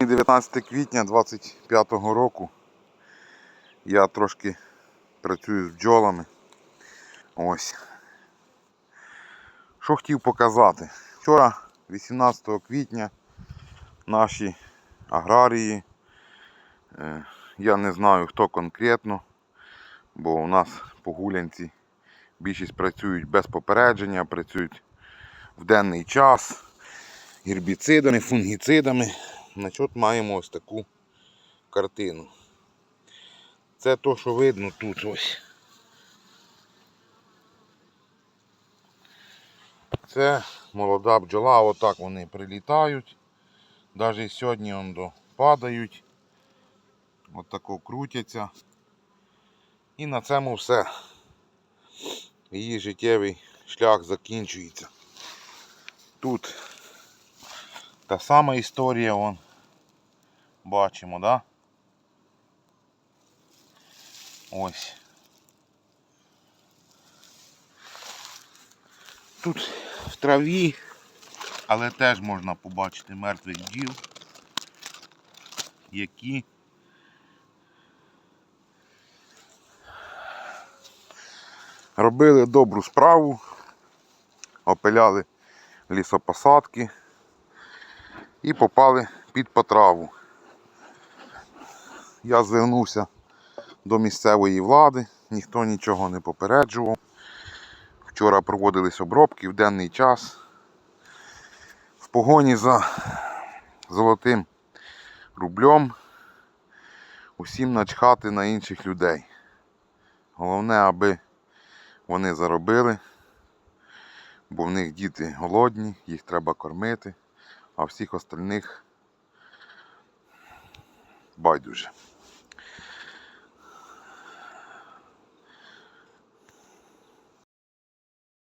19 квітня 25 року. Я трошки працюю з бджолами. Ось. Що хотів показати? Вчора, 18 квітня, наші аграрії, е, я не знаю хто конкретно, бо у нас по гулянці більшість працюють без попередження, працюють в денний час гербіцидами, фунгіцидами. Значить, маємо ось таку картину. Це то, що видно тут ось. Це молода бджола, отак вони прилітають. Навіть сьогодні он падають. Отако крутяться. І на цьому все. Її життєвий шлях закінчується. Тут та сама історія вон. Бачимо, да? Ось. Тут в траві, але теж можна побачити мертвих бджіл, які робили добру справу, опиляли лісопосадки і попали під потраву. Я звернувся до місцевої влади, ніхто нічого не попереджував. Вчора проводились обробки в денний час. В погоні за золотим рублем усім начхати на інших людей. Головне, аби вони заробили, бо в них діти голодні, їх треба кормити, а всіх остальних байдуже.